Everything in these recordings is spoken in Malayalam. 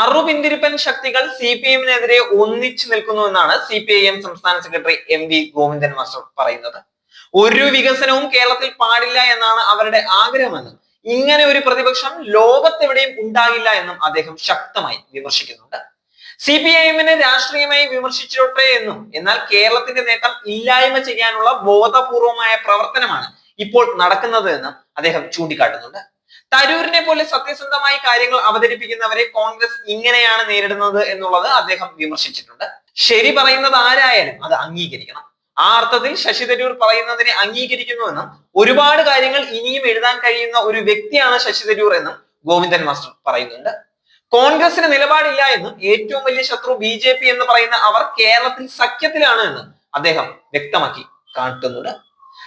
അറുപിന്തിരിപ്പൻ ശക്തികൾ സി പി എമ്മിനെതിരെ ഒന്നിച്ചു നിൽക്കുന്നു എന്നാണ് സി പി ഐ എം സംസ്ഥാന secretary M V Govindan master പറയുന്നത്. ഒരു വികസനവും കേരളത്തിൽ പാടില്ല എന്നാണ് അവരുടെ ആഗ്രഹമെന്നും ഇങ്ങനെ ഒരു പ്രതിപക്ഷം ലോകത്തെവിടെയും ഉണ്ടാകില്ല എന്നും അദ്ദേഹം ശക്തമായി വിമർശിക്കുന്നുണ്ട്. സി പി ഐ എമ്മിനെ രാഷ്ട്രീയമായി വിമർശിച്ചോട്ടെ എന്നും എന്നാൽ കേരളത്തിന്റെ നേട്ടം ഇല്ലായ്മ ചെയ്യാനുള്ള ബോധപൂർവമായ പ്രവർത്തനമാണ് ഇപ്പോൾ നടക്കുന്നത് എന്നും അദ്ദേഹം ചൂണ്ടിക്കാട്ടുന്നുണ്ട്. തരൂരിനെ പോലെ സത്യസന്ധമായി കാര്യങ്ങൾ അവതരിപ്പിക്കുന്നവരെ കോൺഗ്രസ് ഇങ്ങനെയാണ് നേരിടുന്നത് എന്നുള്ളത് അദ്ദേഹം വിമർശിച്ചിട്ടുണ്ട്. ശരി പറയുന്നത് ആരായാലും അത് അംഗീകരിക്കണം. ആ അർത്ഥത്തിൽ ശശി തരൂർ പറയുന്നതിനെ അംഗീകരിക്കുന്നുവെന്നും ഒരുപാട് കാര്യങ്ങൾ ഇനിയും എഴുതാൻ കഴിയുന്ന ഒരു വ്യക്തിയാണ് ശശി തരൂർ എന്നും ഗോവിന്ദൻ മാസ്റ്റർ പറയുന്നുണ്ട്. കോൺഗ്രസിന് നിലപാടില്ല എന്നും ഏറ്റവും വലിയ ശത്രു ബി എന്ന് പറയുന്ന അവർ കേരളത്തിൽ സഖ്യത്തിലാണ് എന്നും അദ്ദേഹം വ്യക്തമാക്കി കാട്ടുന്നുണ്ട്.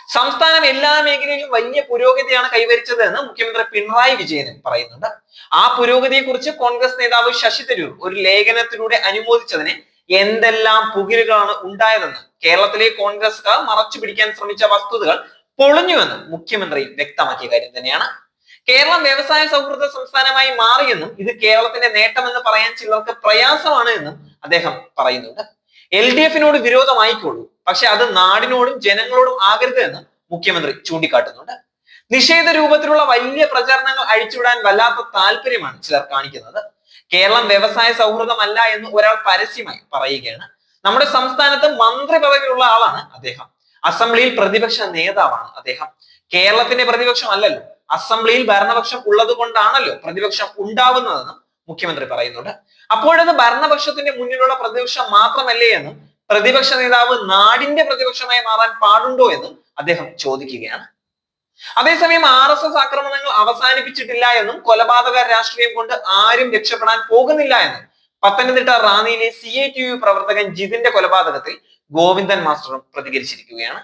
സംസ്ഥാനം എല്ലാ മേഖലയിലും വലിയ പുരോഗതിയാണ് കൈവരിച്ചത് എന്ന് മുഖ്യമന്ത്രി പിണറായി വിജയൻ പറയുന്നുണ്ട്. ആ പുരോഗതിയെ കുറിച്ച് കോൺഗ്രസ് നേതാവ് ശശി തരൂർ ഒരു ലേഖനത്തിലൂടെ അനുമോദിച്ചതിന് എന്തെല്ലാം പുകിലുകളാണ് ഉണ്ടായതെന്ന് കേരളത്തിലെ കോൺഗ്രസ്കാർ മറച്ചു പിടിക്കാൻ ശ്രമിച്ച വസ്തുതകൾ പൊളിഞ്ഞുവെന്നും മുഖ്യമന്ത്രി വ്യക്തമാക്കിയ കാര്യം തന്നെയാണ്. കേരളം വ്യവസായ സൗഹൃദ സംസ്ഥാനമായി മാറിയെന്നും ഇത് കേരളത്തിന്റെ നേട്ടമെന്ന് പറയാൻ ചിലർക്ക് പ്രയാസമാണ് എന്നും അദ്ദേഹം പറയുന്നുണ്ട്. എൽ ഡി എഫിനോട് വിരോധമായിക്കോളൂ. പക്ഷെ അത് നാടിനോടും ജനങ്ങളോടും ആകരുത് എന്ന് മുഖ്യമന്ത്രി ചൂണ്ടിക്കാട്ടുന്നുണ്ട്. നിഷേധ രൂപത്തിലുള്ള വലിയ പ്രചാരണങ്ങൾ അഴിച്ചുവിടാൻ വല്ലാത്ത താല്പര്യമാണ് ചിലർ കാണിക്കുന്നത്. കേരളം വ്യവസായ സൗഹൃദമല്ല എന്ന് ഒരാൾ പരസ്യമായി പറയുകയാണ്. നമ്മുടെ സംസ്ഥാനത്ത് മന്ത്രി പദവിയുള്ള ആളാണ് അദ്ദേഹം. അസംബ്ലിയിൽ പ്രതിപക്ഷ നേതാവാണ് അദ്ദേഹം. കേരളത്തിന്റെ പ്രതിപക്ഷം അല്ലല്ലോ. അസംബ്ലിയിൽ ഭരണപക്ഷം ഉള്ളത് കൊണ്ടാണല്ലോ പ്രതിപക്ഷം ഉണ്ടാവുന്നതെന്നും മുഖ്യമന്ത്രി പറയുന്നുണ്ട്. അപ്പോഴത് ഭരണപക്ഷത്തിന്റെ മുന്നിലുള്ള പ്രതിപക്ഷം മാത്രമല്ലേ എന്നും പ്രതിപക്ഷ നേതാവ് നാടിന്റെ പ്രതിപക്ഷമായി മാറാൻ പാടുണ്ടോ എന്ന് അദ്ദേഹം ചോദിക്കുകയാണ്. അതേസമയം ആർ എസ് എസ് ആക്രമണങ്ങൾ അവസാനിപ്പിച്ചിട്ടില്ല എന്നും കൊലപാതക രാഷ്ട്രീയം കൊണ്ട് ആരും രക്ഷപ്പെടാൻ പോകുന്നില്ല എന്നും പത്തനംതിട്ട റാന്നിയിലെ സി ഐ ടി യു പ്രവർത്തകൻ ജിതിന്റെ കൊലപാതകത്തിൽ ഗോവിന്ദൻ മാസ്റ്ററും പ്രതികരിച്ചിരിക്കുകയാണ്.